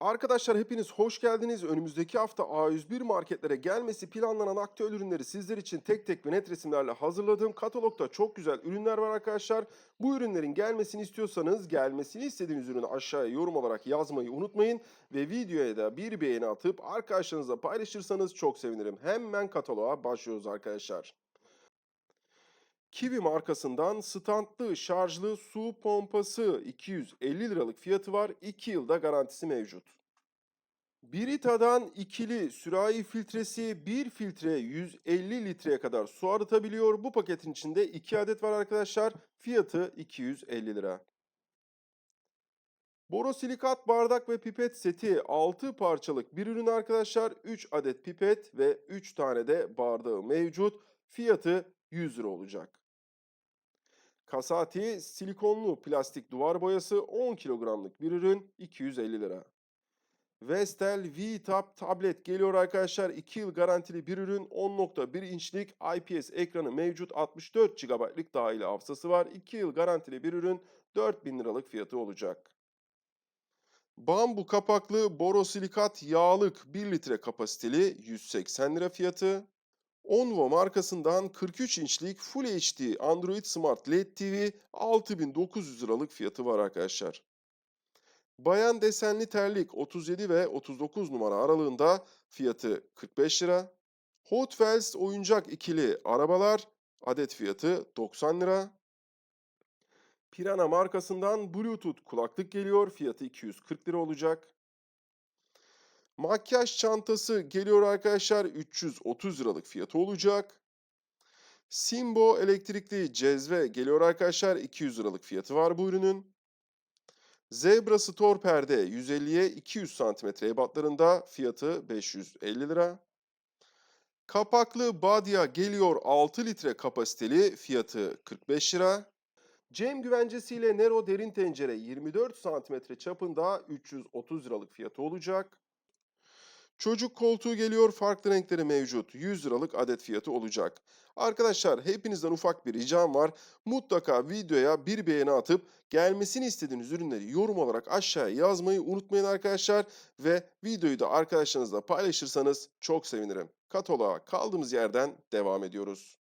Arkadaşlar hepiniz hoş geldiniz. Önümüzdeki hafta A101 marketlere gelmesi planlanan aktüel ürünleri sizler için tek tek ve net resimlerle hazırladığım katalogda çok güzel ürünler var arkadaşlar. Bu ürünlerin gelmesini istiyorsanız gelmesini istediğiniz ürünü aşağıya yorum olarak yazmayı unutmayın. Ve videoya da bir beğeni atıp arkadaşlarınızla paylaşırsanız çok sevinirim. Hemen kataloğa başlıyoruz arkadaşlar. Kiwi markasından standlı şarjlı su pompası 250 liralık fiyatı var. 2 yılda garantisi mevcut. Brita'dan ikili sürahi filtresi bir filtre 150 litreye kadar su arıtabiliyor. Bu paketin içinde 2 adet var arkadaşlar. Fiyatı 250 lira. Borosilikat bardak ve pipet seti 6 parçalık bir ürün arkadaşlar. 3 adet pipet ve 3 tane de bardağı mevcut. Fiyatı 100 lira olacak. Kasati silikonlu plastik duvar boyası 10 kilogramlık bir ürün 250 lira. Vestel V-Tab tablet geliyor arkadaşlar. 2 yıl garantili bir ürün 10.1 inçlik IPS ekranı mevcut 64 GB'lık dahili hafızası var. 2 yıl garantili bir ürün 4000 liralık fiyatı olacak. Bambu kapaklı borosilikat yağlık 1 litre kapasiteli 180 lira fiyatı. Onvo markasından 43 inçlik Full HD Android Smart LED TV 6900 liralık fiyatı var arkadaşlar. Bayan desenli terlik 37 ve 39 numara aralığında fiyatı 45 lira. Hot Wheels oyuncak ikili arabalar adet fiyatı 90 lira. Pirana markasından Bluetooth kulaklık geliyor fiyatı 240 lira olacak. Makyaj çantası geliyor arkadaşlar 330 liralık fiyatı olacak. Simbo elektrikli cezve geliyor arkadaşlar 200 liralık fiyatı var bu ürünün. Zebra Store perde 150'ye 200 santimetre ebatlarında fiyatı 550 lira. Kapaklı Badia geliyor 6 litre kapasiteli fiyatı 45 lira. Cem güvencesiyle Nero derin tencere 24 santimetre çapında 330 liralık fiyatı olacak. Çocuk koltuğu geliyor farklı renkleri mevcut 100 liralık adet fiyatı olacak. Arkadaşlar hepinizden ufak bir ricam var. Mutlaka videoya bir beğeni atıp gelmesini istediğiniz ürünleri yorum olarak aşağıya yazmayı unutmayın arkadaşlar. Ve videoyu da arkadaşlarınızla paylaşırsanız çok sevinirim. Kataloğa kaldığımız yerden devam ediyoruz.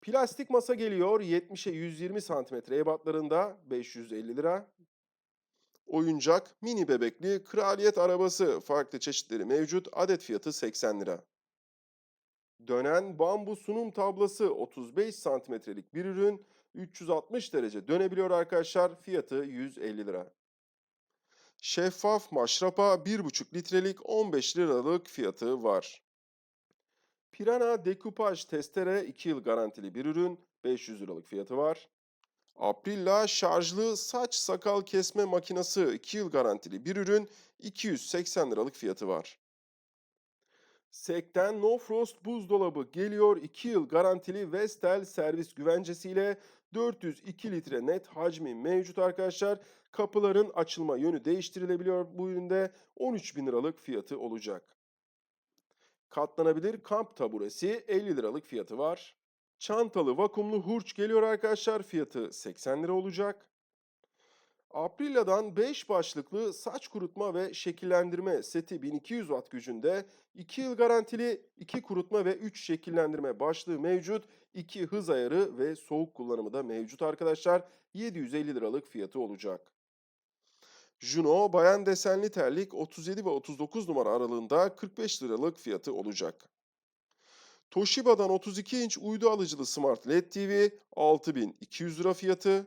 Plastik masa geliyor 70'e 120 santimetre ebatlarında 550 lira. Oyuncak mini bebekli kraliyet arabası farklı çeşitleri mevcut adet fiyatı 80 lira. Dönen bambu sunum tablası 35 santimetrelik bir ürün 360 derece dönebiliyor arkadaşlar fiyatı 150 lira. Şeffaf maşrapa 1,5 litrelik 15 liralık fiyatı var. Pirana dekupaj testere 2 yıl garantili bir ürün 500 liralık fiyatı var. Aprilla şarjlı saç sakal kesme makinesi 2 yıl garantili bir ürün 280 liralık fiyatı var. Sekten No Frost buzdolabı geliyor 2 yıl garantili Vestel servis güvencesiyle 402 litre net hacmi mevcut arkadaşlar. Kapıların açılma yönü değiştirilebiliyor bu üründe 13 bin liralık fiyatı olacak. Katlanabilir kamp taburesi 50 liralık fiyatı var. Çantalı vakumlu hurç geliyor arkadaşlar. Fiyatı 80 lira olacak. Aprilia'dan 5 başlıklı saç kurutma ve şekillendirme seti 1200 watt gücünde 2 yıl garantili 2 kurutma ve 3 şekillendirme başlığı mevcut. 2 hız ayarı ve soğuk kullanımı da mevcut arkadaşlar. 750 liralık fiyatı olacak. Juno bayan desenli terlik 37 ve 39 numara aralığında 45 liralık fiyatı olacak. Toshiba'dan 32 inç uydu alıcılı Smart LED TV 6200 lira fiyatı.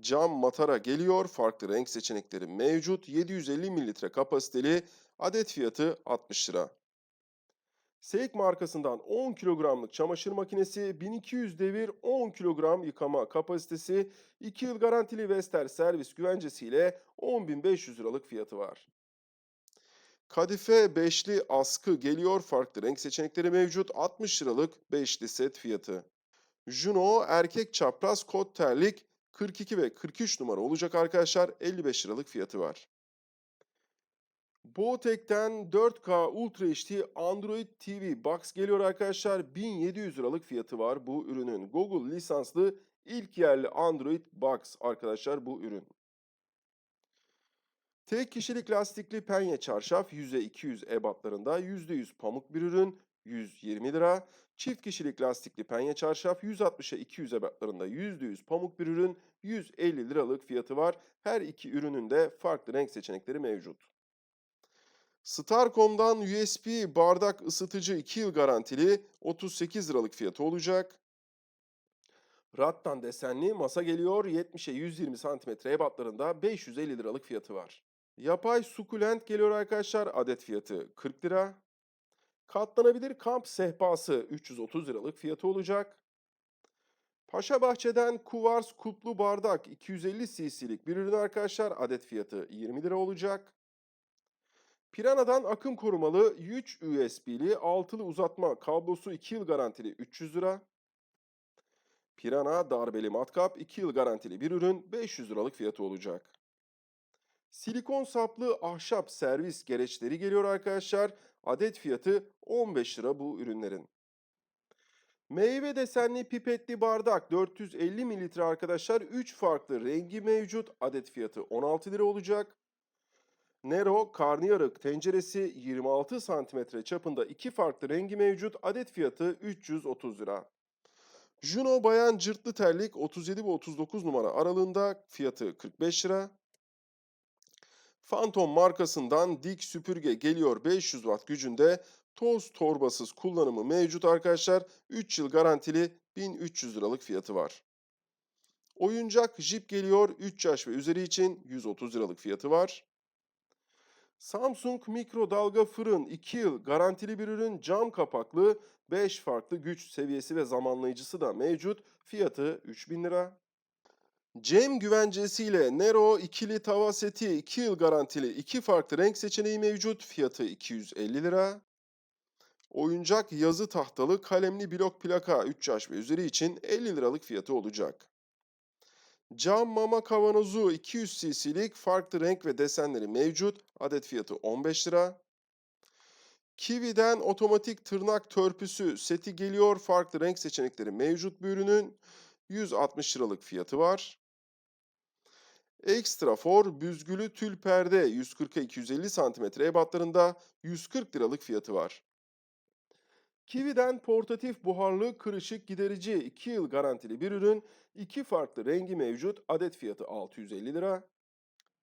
Cam matara geliyor. Farklı renk seçenekleri mevcut. 750 mililitre kapasiteli adet fiyatı 60 lira. Seik markasından 10 kilogramlık çamaşır makinesi 1200 devir 10 kilogram yıkama kapasitesi 2 yıl garantili Vestel servis güvencesiyle 10.500 liralık fiyatı var. Kadife beşli askı geliyor. Farklı renk seçenekleri mevcut. 60 liralık beşli set fiyatı. Juno erkek çapraz kot terlik 42 ve 43 numara olacak arkadaşlar. 55 liralık fiyatı var. Botek'ten 4K Ultra HD Android TV Box geliyor arkadaşlar. 1700 liralık fiyatı var bu ürünün. Google lisanslı ilk yerli Android Box arkadaşlar bu ürün. Tek kişilik lastikli penye çarşaf 100'e 200 ebatlarında %100 pamuk bir ürün 120 lira. Çift kişilik lastikli penye çarşaf 160'a 200 ebatlarında %100 pamuk bir ürün 150 liralık fiyatı var. Her iki ürünün de farklı renk seçenekleri mevcut. Starcom'dan USB bardak ısıtıcı 2 yıl garantili 38 liralık fiyatı olacak. Rattan desenli masa geliyor 70'e 120 santimetre ebatlarında 550 liralık fiyatı var. Yapay sukulent geliyor arkadaşlar adet fiyatı 40 lira. Katlanabilir kamp sehpası 330 liralık fiyatı olacak. Paşa Bahçe'den kuvars kutlu bardak 250 cc'lik bir ürün arkadaşlar adet fiyatı 20 lira olacak. Pirana'dan akım korumalı 3 USB'li altılı uzatma kablosu 2 yıl garantili 300 lira. Pirana darbeli matkap 2 yıl garantili bir ürün 500 liralık fiyatı olacak. Silikon saplı ahşap servis gereçleri geliyor arkadaşlar. Adet fiyatı 15 lira bu ürünlerin. Meyve desenli pipetli bardak 450 mililitre arkadaşlar 3 farklı rengi mevcut. Adet fiyatı 16 lira olacak. Nero karnıyarık tenceresi 26 santimetre çapında iki farklı rengi mevcut. Adet fiyatı 330 lira. Juno bayan cırtlı terlik 37 ve 39 numara aralığında fiyatı 45 lira. Phantom markasından dik süpürge geliyor 500 watt gücünde toz torbasız kullanımı mevcut arkadaşlar. 3 yıl garantili 1300 liralık fiyatı var. Oyuncak jip geliyor 3 yaş ve üzeri için 130 liralık fiyatı var. Samsung mikrodalga fırın 2 yıl garantili bir ürün cam kapaklı 5 farklı güç seviyesi ve zamanlayıcısı da mevcut. Fiyatı 3000 lira. Cem güvencesiyle Nero ikili tava seti 2 yıl garantili 2 farklı renk seçeneği mevcut. Fiyatı 250 lira. Oyuncak yazı tahtalı kalemli blok plaka 3 yaş ve üzeri için 50 liralık fiyatı olacak. Cam mama kavanozu 200 cc'lik farklı renk ve desenleri mevcut. Adet fiyatı 15 lira. Kiwi'den otomatik tırnak törpüsü seti geliyor. Farklı renk seçenekleri mevcut bir ürünün. 160 liralık fiyatı var. Extra for büzgülü tül perde 140'a 250 santimetre ebatlarında 140 liralık fiyatı var. Kiwi'den portatif buharlı kırışık giderici 2 yıl garantili bir ürün. iki farklı rengi mevcut. Adet fiyatı 650 lira.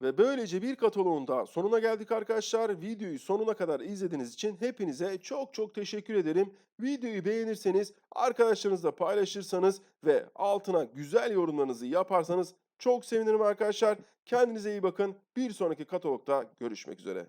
Ve böylece bir kataloğun sonuna geldik arkadaşlar. Videoyu sonuna kadar izlediğiniz için hepinize çok çok teşekkür ederim. Videoyu beğenirseniz, arkadaşlarınızla paylaşırsanız ve altına güzel yorumlarınızı yaparsanız çok sevinirim arkadaşlar. Kendinize iyi bakın. Bir sonraki katalogda görüşmek üzere.